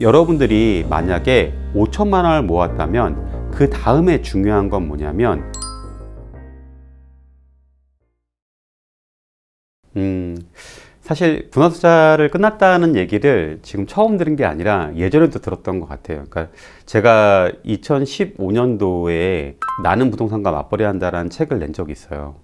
여러분들이 만약에 5천만 원을 모았다면 그 다음에 중요한 건 뭐냐면 음, 사실 분할 투자를 끝났다는 얘기를 지금 처음 들은 게 아니라 예전에도 들었던 것 같아요. 그러니까 제가 2015년도에 나는 부동산과 맞벌이 한다라는 책을 낸 적이 있어요.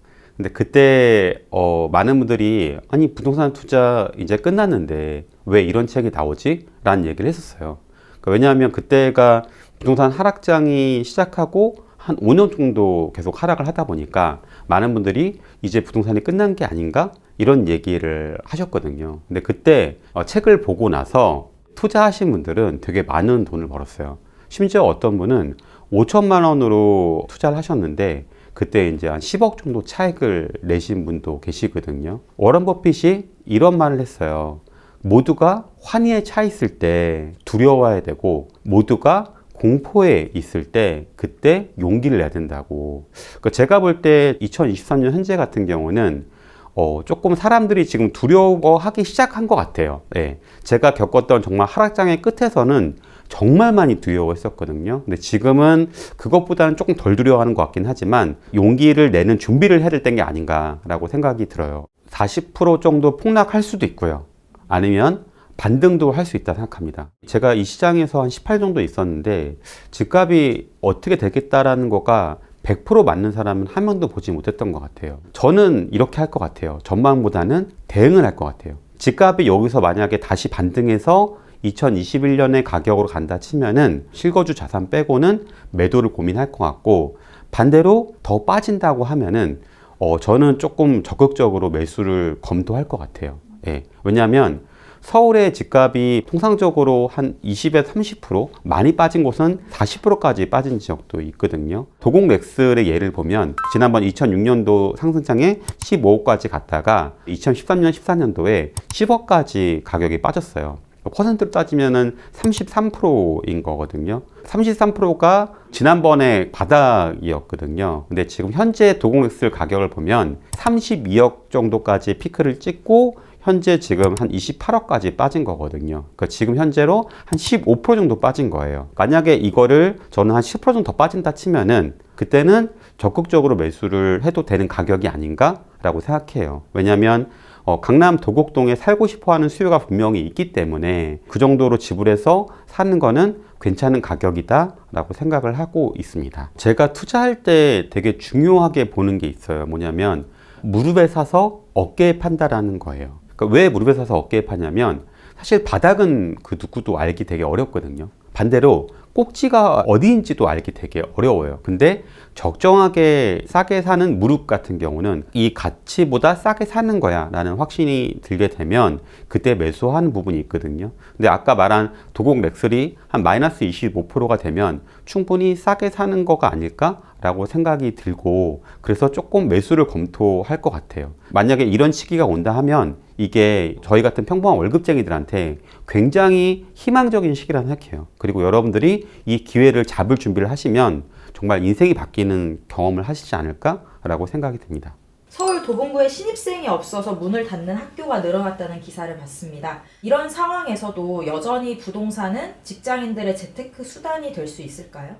근데 그때 어, 많은 분들이 아니 부동산 투자 이제 끝났는데 왜 이런 책이 나오지? 라는 얘기를 했었어요. 그러니까 왜냐하면 그때가 부동산 하락장이 시작하고 한 5년 정도 계속 하락을 하다 보니까 많은 분들이 이제 부동산이 끝난 게 아닌가? 이런 얘기를 하셨거든요. 근데 그때 어, 책을 보고 나서 투자하신 분들은 되게 많은 돈을 벌었어요. 심지어 어떤 분은 5천만 원으로 투자를 하셨는데 그때 이제 한 10억 정도 차익을 내신 분도 계시거든요. 워런 버핏이 이런 말을 했어요. 모두가 환희에 차 있을 때 두려워해야 되고 모두가 공포에 있을 때 그때 용기를 내야 된다고. 그러니까 제가 볼 때 2023년 현재 같은 경우는 어, 조금 사람들이 지금 두려워하기 시작한 것 같아요. 예. 제가 겪었던 정말 하락장의 끝에서는 정말 많이 두려워했었거든요. 근데 지금은 그것보다는 조금 덜 두려워하는 것 같긴 하지만 용기를 내는 준비를 해야 될 때인 게 아닌가라고 생각이 들어요. 40% 정도 폭락할 수도 있고요. 아니면 반등도 할 수 있다 생각합니다. 제가 이 시장에서 한 18 정도 있었는데 집값이 어떻게 되겠다라는 거가 100% 맞는 사람은 한 명도 보지 못했던 것 같아요. 저는 이렇게 할 것 같아요. 전망보다는 대응을 할 것 같아요. 집값이 여기서 만약에 다시 반등해서 2021년의 가격으로 간다 치면은 실거주 자산 빼고는 매도를 고민할 것 같고 반대로 더 빠진다고 하면은 어 저는 조금 적극적으로 매수를 검토할 것 같아요. 예. 왜냐하면 서울의 집값이 통상적으로 한 20에서 30% 많이 빠진 곳은 40%까지 빠진 지역도 있거든요. 도곡 렉슬의 예를 보면 지난번 2006년도 상승장에 15억까지 갔다가 2013년 14년도에 10억까지 가격이 빠졌어요. 퍼센트로 따지면은 33%인 거거든요. 33%가 지난번에 바닥이었거든요. 근데 지금 현재 도공렉슬 가격을 보면 32억 정도까지 피크를 찍고 현재 지금 한 28억까지 빠진 거거든요. 그러니까 지금 현재로 한 15% 정도 빠진 거예요. 만약에 이거를 저는 한 10% 정도 더 빠진다 치면은 그때는 적극적으로 매수를 해도 되는 가격이 아닌가라고 생각해요. 왜냐하면 어, 강남 도곡동에 살고 싶어 하는 수요가 분명히 있기 때문에 그 정도로 지불해서 사는 거는 괜찮은 가격이다 라고 생각을 하고 있습니다. 제가 투자할 때 되게 중요하게 보는 게 있어요. 뭐냐면 무릎에 사서 어깨에 판다라는 거예요. 그러니까 왜 무릎에 사서 어깨에 파냐면 사실 바닥은 그 누구도 알기 되게 어렵거든요. 반대로 꼭지가 어디인지도 알기 되게 어려워요. 근데 적정하게 싸게 사는 무릎 같은 경우는 이 가치보다 싸게 사는 거야 라는 확신이 들게 되면 그때 매수하는 부분이 있거든요. 근데 아까 말한 도곡 렉슬이 한 마이너스 25%가 되면 충분히 싸게 사는 거가 아닐까? 라고 생각이 들고 그래서 조금 매수를 검토할 것 같아요. 만약에 이런 시기가 온다 하면 이게 저희 같은 평범한 월급쟁이들한테 굉장히 희망적인 시기라는 생각해요. 그리고 여러분들이 이 기회를 잡을 준비를 하시면 정말 인생이 바뀌는 경험을 하시지 않을까라고 생각이 듭니다. 서울 도봉구에 신입생이 없어서 문을 닫는 학교가 늘어났다는 기사를 봤습니다. 이런 상황에서도 여전히 부동산은 직장인들의 재테크 수단이 될 수 있을까요?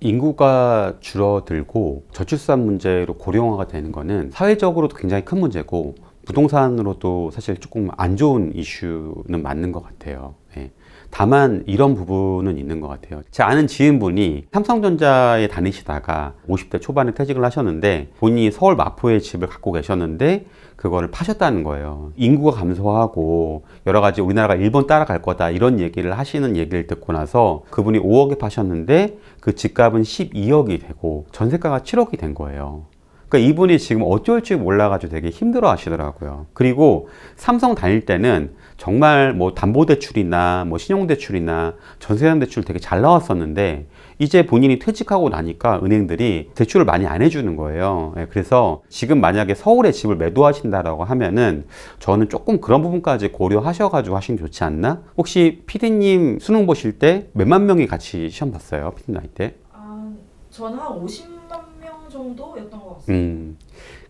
인구가 줄어들고 저출산 문제로 고령화가 되는 거는 사회적으로도 굉장히 큰 문제고 부동산으로도 사실 조금 안 좋은 이슈는 맞는 것 같아요. 예. 다만 이런 부분은 있는 것 같아요. 제 아는 지인분이 삼성전자에 다니시다가 50대 초반에 퇴직을 하셨는데 본인이 서울 마포에 집을 갖고 계셨는데 그거를 파셨다는 거예요. 인구가 감소하고 여러 가지 우리나라가 일본 따라갈 거다 이런 얘기를 하시는 얘기를 듣고 나서 그분이 5억에 파셨는데 그 집값은 12억이 되고 전세가가 7억이 된 거예요. 그러니까 이분이 지금 어쩔 줄 몰라가지고 되게 힘들어 하시더라고요. 그리고 삼성 다닐 때는 정말 뭐 담보대출이나 뭐 신용대출이나 전세대출 되게 잘 나왔었는데 이제 본인이 퇴직하고 나니까 은행들이 대출을 많이 안 해주는 거예요. 예, 그래서 지금 만약에 서울에 집을 매도하신다라고 하면은 저는 조금 그런 부분까지 고려하셔가지고 하시면 좋지 않나? 혹시 피디님 수능 보실 때 몇만 명이 같이 시험 봤어요? 피디 나이 때? 아, 저는 한 50만 명 정도였던 것 같습니다. 음,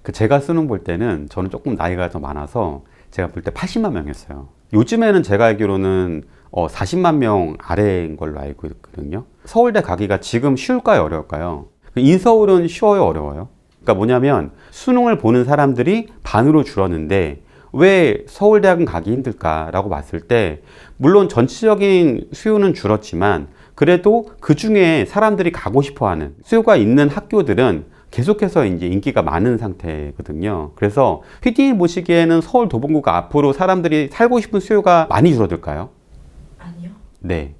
그 제가 수능 볼 때는 저는 조금 나이가 더 많아서 제가 볼 때 80만 명이었어요. 요즘에는 제가 알기로는 어, 40만 명 아래인 걸로 알고 있거든요. 서울대 가기가 지금 쉬울까요, 어려울까요? 인서울은 쉬워요, 어려워요? 그러니까 뭐냐면 수능을 보는 사람들이 반으로 줄었는데 왜 서울대학은 가기 힘들까라고 봤을 때 물론 전체적인 수요는 줄었지만 그래도 그 중에 사람들이 가고 싶어 하는 수요가 있는 학교들은 계속해서 이제 인기가 많은 상태거든요. 그래서 PD님 보시기에는 서울 도봉구가 앞으로 사람들이 살고 싶은 수요가 많이 줄어들까요? 아니요. 네.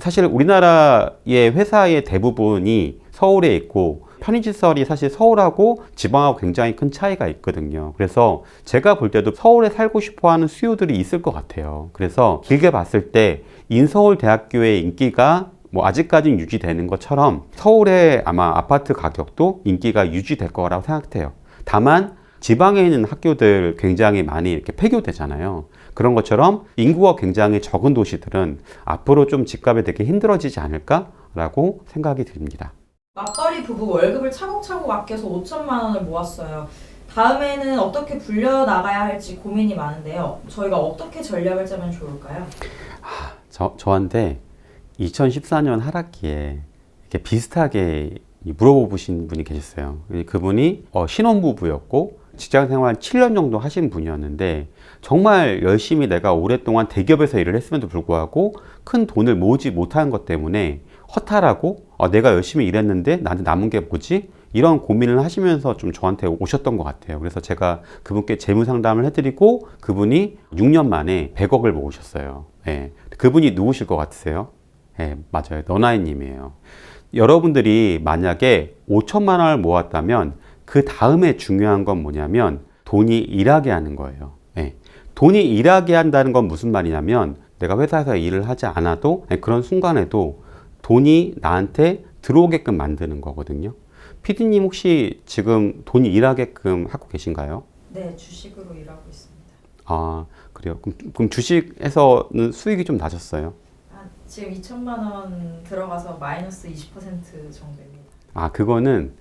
사실 우리나라의 회사의 대부분이 서울에 있고 편의시설이 사실 서울하고 지방하고 굉장히 큰 차이가 있거든요. 그래서 제가 볼 때도 서울에 살고 싶어 하는 수요들이 있을 것 같아요. 그래서 길게 봤을 때 인서울 대학교의 인기가 뭐 아직까지는 유지되는 것처럼 서울의 아마 아파트 가격도 인기가 유지될 거라고 생각해요. 다만 지방에 있는 학교들 굉장히 많이 이렇게 폐교되잖아요. 그런 것처럼 인구가 굉장히 적은 도시들은 앞으로 좀 집값이 되게 힘들어지지 않을까라고 생각이 듭니다. 맞벌이 부부 월급을 차곡차곡 아껴서 5천만 원을 모았어요. 다음에는 어떻게 불려 나가야 할지 고민이 많은데요. 저희가 어떻게 전략을 짜면 좋을까요? 저, 저한테 2014년 하락기에 이렇게 비슷하게 물어보신 분이 계셨어요. 그분이 어, 신혼부부였고 직장 생활 7년 정도 하신 분이었는데 정말 열심히 내가 오랫동안 대기업에서 일을 했음에도 불구하고 큰 돈을 모으지 못한 것 때문에 허탈하고 어, 내가 열심히 일했는데 나한테 남은 게 뭐지? 이런 고민을 하시면서 좀 저한테 오셨던 것 같아요. 그래서 제가 그분께 재무 상담을 해드리고 그분이 6년 만에 100억을 모으셨어요. 예. 그분이 누구실 것 같으세요? 예, 맞아요. 너나이님이에요. 여러분들이 만약에 5천만 원을 모았다면 그 다음에 중요한 건 뭐냐면 돈이 일하게 하는 거예요. 예. 돈이 일하게 한다는 건 무슨 말이냐면 내가 회사에서 일을 하지 않아도 예, 그런 순간에도 돈이 나한테 들어오게끔 만드는 거거든요. 피디님 혹시 지금 돈이 일하게끔 하고 계신가요? 네, 주식으로 일하고 있습니다. 아, 그래요. 그럼, 그럼 주식에서는 수익이 좀 낮았어요. 아, 지금 2천만 원 들어가서 마이너스 20% 정도입니다. 아, 그거는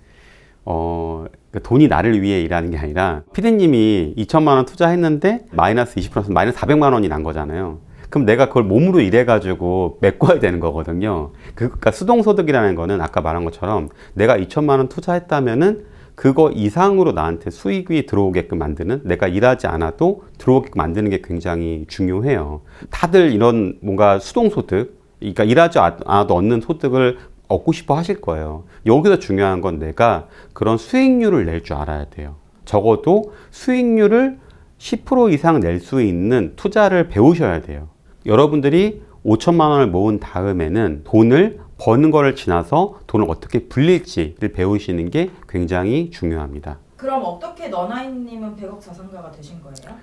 어, 그 돈이 나를 위해 일하는 게 아니라 피디님이 2천만 원 투자했는데 마이너스 20% 마이너스 400만 원이 난 거잖아요. 그럼 내가 그걸 몸으로 일해가지고 메꿔야 되는 거거든요. 그, 그러니까 수동소득이라는 거는 아까 말한 것처럼 내가 2천만 원 투자했다면은 그거 이상으로 나한테 수익이 들어오게끔 만드는 내가 일하지 않아도 들어오게끔 만드는 게 굉장히 중요해요. 다들 이런 뭔가 수동소득, 그러니까 일하지 않아도 얻는 소득을 얻고 싶어 하실 거예요. 여기서 중요한 건 내가 그런 수익률을 낼 줄 알아야 돼요. 적어도 수익률을 10% 이상 낼 수 있는 투자를 배우셔야 돼요. 여러분들이 5천만 원을 모은 다음에는 돈을 버는 거를 지나서 돈을 어떻게 불릴지를 배우시는 게 굉장히 중요합니다. 그럼 어떻게 너나이님은 100억 자산가가 되신 거예요?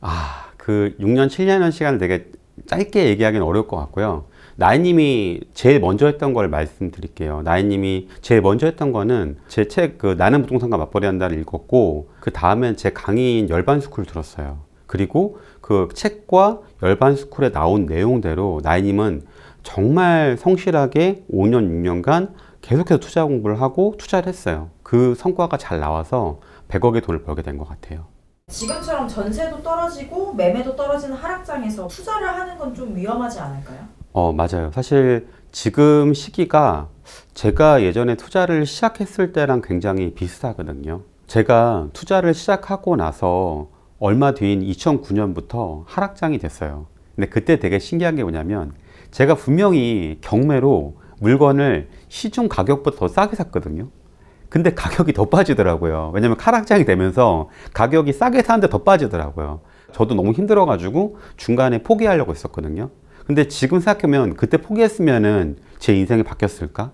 아, 그 6년, 7년 시간을 되게 짧게 얘기하기는 어려울 것 같고요. 나이님이 제일 먼저 했던 걸 말씀드릴게요. 나이님이 제일 먼저 했던 거는 제 책 그 나는 부동산과 맞벌이 한다를 읽었고 그 다음엔 제 강의인 열반스쿨 들었어요. 그리고 그 책과 열반스쿨에 나온 내용대로 나이님은 정말 성실하게 5년, 6년간 계속해서 투자 공부를 하고 투자를 했어요. 그 성과가 잘 나와서 100억의 돈을 벌게 된 것 같아요. 지금처럼 전세도 떨어지고 매매도 떨어지는 하락장에서 투자를 하는 건 좀 위험하지 않을까요? 어, 맞아요. 사실 지금 시기가 제가 예전에 투자를 시작했을 때랑 굉장히 비슷하거든요. 제가 투자를 시작하고 나서 얼마 뒤인 2009년부터 하락장이 됐어요. 근데 그때 되게 신기한 게 뭐냐면 제가 분명히 경매로 물건을 시중 가격보다 더 싸게 샀거든요. 근데 가격이 더 빠지더라고요. 왜냐면 하락장이 되면서 가격이 싸게 사는데 더 빠지더라고요. 저도 너무 힘들어가지고 중간에 포기하려고 했었거든요. 근데 지금 생각하면 그때 포기했으면은 제 인생이 바뀌었을까?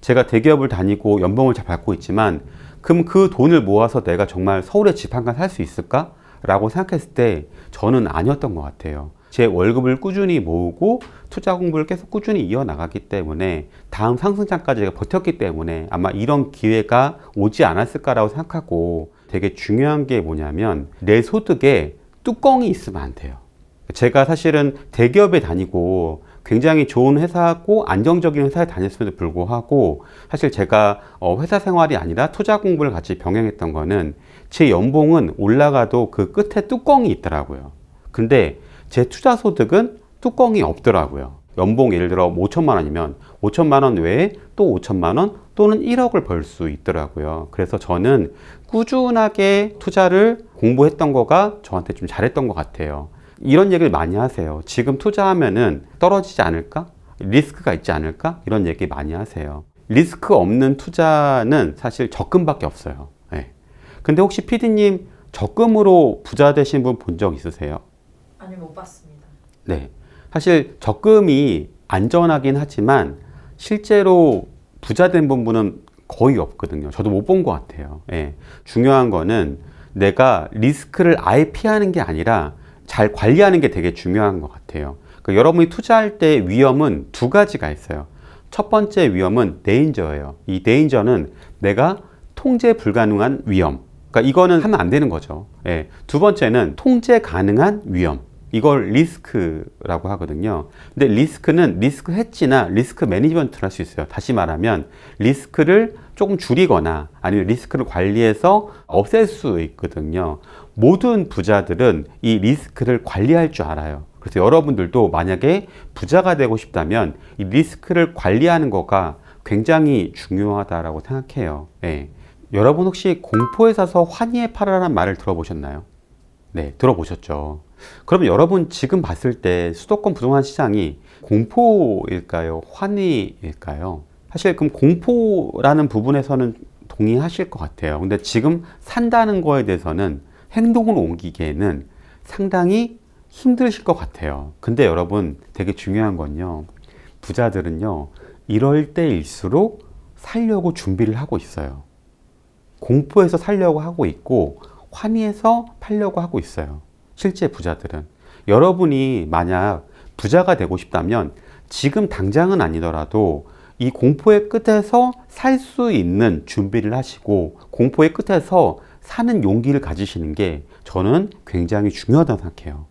제가 대기업을 다니고 연봉을 잘 받고 있지만 그럼 그 돈을 모아서 내가 정말 서울에 집 한 칸 살 수 있을까? 라고 생각했을 때 저는 아니었던 것 같아요. 제 월급을 꾸준히 모으고 투자 공부를 계속 꾸준히 이어나가기 때문에 다음 상승장까지 버텼기 때문에 아마 이런 기회가 오지 않았을까라고 생각하고 되게 중요한 게 뭐냐면 내 소득에 뚜껑이 있으면 안 돼요. 제가 사실은 대기업에 다니고 굉장히 좋은 회사고 안정적인 회사에 다녔음에도 불구하고 사실 제가 어, 회사 생활이 아니라 투자 공부를 같이 병행했던 거는 제 연봉은 올라가도 그 끝에 뚜껑이 있더라고요. 근데 제 투자 소득은 뚜껑이 없더라고요. 연봉 예를 들어 5천만 원이면 5천만 원 외에 또 5천만 원 또는 1억을 벌 수 있더라고요. 그래서 저는 꾸준하게 투자를 공부했던 거가 저한테 좀 잘했던 것 같아요. 이런 얘기를 많이 하세요. 지금 투자하면은 떨어지지 않을까? 리스크가 있지 않을까? 이런 얘기 많이 하세요. 리스크 없는 투자는 사실 적금밖에 없어요. 예. 근데 혹시 피디님 적금으로 부자 되신 분 본 적 있으세요? 아니 못 봤습니다. 네. 사실 적금이 안전하긴 하지만 실제로 부자 된 분은 거의 없거든요. 저도 못 본 것 같아요. 예. 중요한 거는 내가 리스크를 아예 피하는 게 아니라 잘 관리하는 게 되게 중요한 것 같아요. 그러니까 여러분이 투자할 때 위험은 두 가지가 있어요. 첫 번째 위험은 데인저예요. 이 데인저는 내가 통제 불가능한 위험. 그러니까 이거는 하면 안 되는 거죠. 예. 두 번째는 통제 가능한 위험. 이걸 리스크라고 하거든요. 근데 리스크는 리스크 해치나 리스크 매니지먼트를 할 수 있어요. 다시 말하면 리스크를 조금 줄이거나 아니면 리스크를 관리해서 없앨 수 있거든요. 모든 부자들은 이 리스크를 관리할 줄 알아요. 그래서 여러분들도 만약에 부자가 되고 싶다면 이 리스크를 관리하는 거가 굉장히 중요하다라고 생각해요. 예. 여러분 혹시 공포에 사서 환희에 팔아라는 말을 들어보셨나요? 네, 들어보셨죠. 그럼 여러분 지금 봤을 때 수도권 부동산 시장이 공포일까요? 환희일까요? 사실 그럼 공포라는 부분에서는 동의하실 것 같아요. 근데 지금 산다는 거에 대해서는 행동으로 옮기기에는 상당히 힘드실 것 같아요. 근데 여러분 되게 중요한 건요. 부자들은요. 이럴 때일수록 살려고 준비를 하고 있어요. 공포에서 살려고 하고 있고 환희에서 팔려고 하고 있어요. 실제 부자들은 여러분이 만약 부자가 되고 싶다면 지금 당장은 아니더라도 이 공포의 끝에서 살 수 있는 준비를 하시고 공포의 끝에서 사는 용기를 가지시는 게 저는 굉장히 중요하다고 생각해요.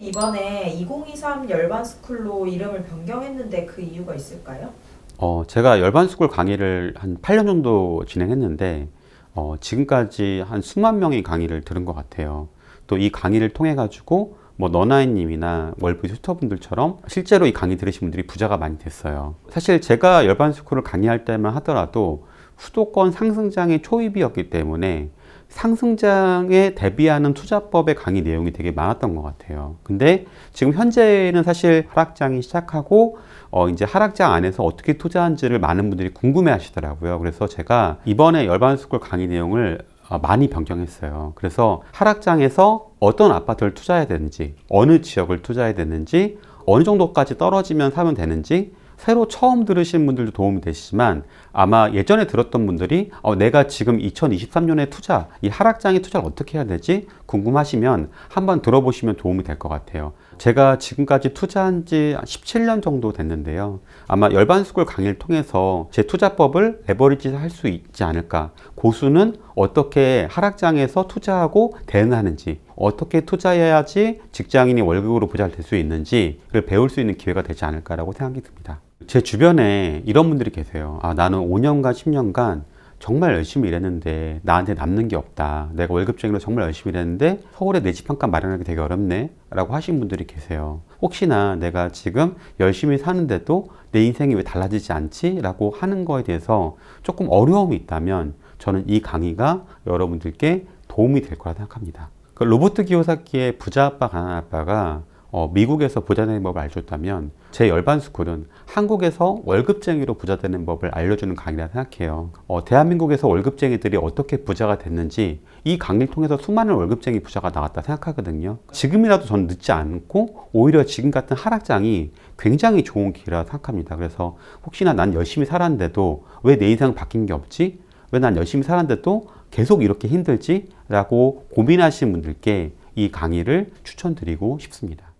이번에 2023 열반 스쿨로 이름을 변경했는데 그 이유가 있을까요? 어, 제가 열반 스쿨 강의를 한 8년 정도 진행했는데 어, 지금까지 한 수만 명의 강의를 들은 것 같아요. 또 이 강의를 통해 가지고 뭐 너나이님이나 월브 슈터분들처럼 실제로 이 강의 들으신 분들이 부자가 많이 됐어요. 사실 제가 열반 스쿨을 강의할 때만 하더라도 수도권 상승장의 초입이었기 때문에 상승장에 대비하는 투자법의 강의 내용이 되게 많았던 것 같아요. 근데 지금 현재는 사실 하락장이 시작하고 어 이제 하락장 안에서 어떻게 투자한지를 많은 분들이 궁금해 하시더라고요. 그래서 제가 이번에 열반스쿨 강의 내용을 어, 많이 변경했어요. 그래서 하락장에서 어떤 아파트를 투자해야 되는지, 어느 지역을 투자해야 되는지, 어느 정도까지 떨어지면 사면 되는지, 새로 처음 들으신 분들도 도움이 되시지만 아마 예전에 들었던 분들이 어, 내가 지금 2023년에 투자, 이 하락장에 투자를 어떻게 해야 되지? 궁금하시면 한번 들어보시면 도움이 될 것 같아요. 제가 지금까지 투자한 지 17년 정도 됐는데요. 아마 열반스쿨 강의를 통해서 제 투자법을 레버리지 할 수 있지 않을까. 고수는 어떻게 하락장에서 투자하고 대응하는지, 어떻게 투자해야지 직장인이 월급으로 부자 될 수 있는지를 배울 수 있는 기회가 되지 않을까라고 생각이 듭니다. 제 주변에 이런 분들이 계세요. 아, 나는 5년간, 10년간 정말 열심히 일했는데 나한테 남는 게 없다. 내가 월급쟁이로 정말 열심히 일했는데 서울에 내 집 한 칸 마련하기 되게 어렵네. 라고 하신 분들이 계세요. 혹시나 내가 지금 열심히 사는데도 내 인생이 왜 달라지지 않지? 라고 하는 거에 대해서 조금 어려움이 있다면 저는 이 강의가 여러분들께 도움이 될 거라 생각합니다. 그 로버트 기요사키의 부자 아빠 가난 아빠가 어, 미국에서 부자 되는 법을 알려줬다면 제 열반 스쿨은 한국에서 월급쟁이로 부자 되는 법을 알려주는 강의라 생각해요. 어, 대한민국에서 월급쟁이들이 어떻게 부자가 됐는지 이 강의를 통해서 수많은 월급쟁이 부자가 나왔다 생각하거든요. 지금이라도 저는 늦지 않고 오히려 지금 같은 하락장이 굉장히 좋은 기회라 생각합니다. 그래서 혹시나 난 열심히 살았는데도 왜 내 인생 바뀐 게 없지? 왜 난 열심히 살았는데도 계속 이렇게 힘들지? 라고 고민하시는 분들께 이 강의를 추천드리고 싶습니다.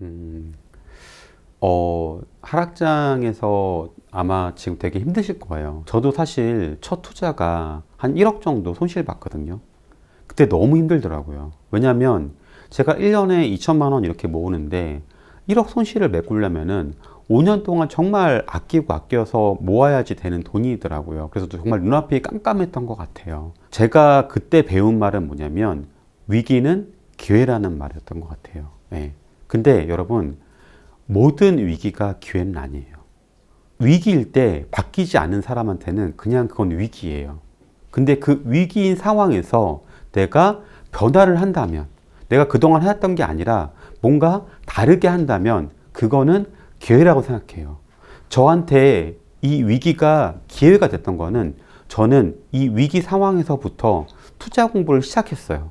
음, 어, 하락장에서 아마 지금 되게 힘드실 거예요. 저도 사실 첫 투자가 한 1억 정도 손실 봤거든요. 그때 너무 힘들더라고요. 왜냐면 제가 1년에 2천만 원 이렇게 모으는데 1억 손실을 메꾸려면은 5년 동안 정말 아끼고 아껴서 모아야지 되는 돈이더라고요. 그래서 정말 눈앞이 깜깜했던 것 같아요. 제가 그때 배운 말은 뭐냐면 위기는 기회라는 말이었던 것 같아요. 예. 근데 여러분, 모든 위기가 기회는 아니에요. 위기일 때 바뀌지 않은 사람한테는 그냥 그건 위기예요. 근데 그 위기인 상황에서 내가 변화를 한다면, 내가 그동안 해왔던 게 아니라 뭔가 다르게 한다면 그거는 기회라고 생각해요. 저한테 이 위기가 기회가 됐던 거는 저는 이 위기 상황에서부터 투자 공부를 시작했어요.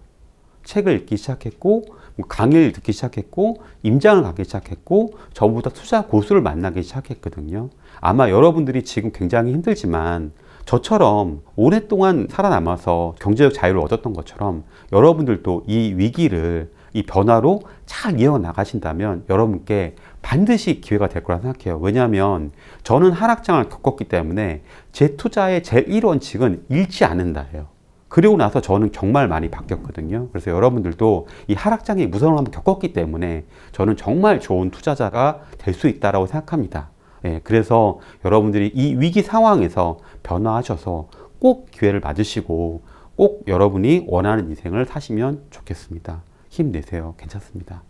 책을 읽기 시작했고, 뭐 강의를 듣기 시작했고, 임장을 가기 시작했고, 저보다 투자 고수를 만나기 시작했거든요. 아마 여러분들이 지금 굉장히 힘들지만 저처럼 오랫동안 살아남아서 경제적 자유를 얻었던 것처럼 여러분들도 이 위기를 이 변화로 잘 이어 나가신다면 여러분께 반드시 기회가 될 거라 생각해요. 왜냐하면 저는 하락장을 겪었기 때문에 제 투자의 제일 1원칙은 잃지 않는다예요. 그리고 나서 저는 정말 많이 바뀌었거든요. 그래서 여러분들도 이 하락장의 무서움을 한번 겪었기 때문에 저는 정말 좋은 투자자가 될 수 있다라고 생각합니다. 예, 그래서 여러분들이 이 위기 상황에서 변화하셔서 꼭 기회를 맞으시고 꼭 여러분이 원하는 인생을 사시면 좋겠습니다. 힘내세요. 괜찮습니다.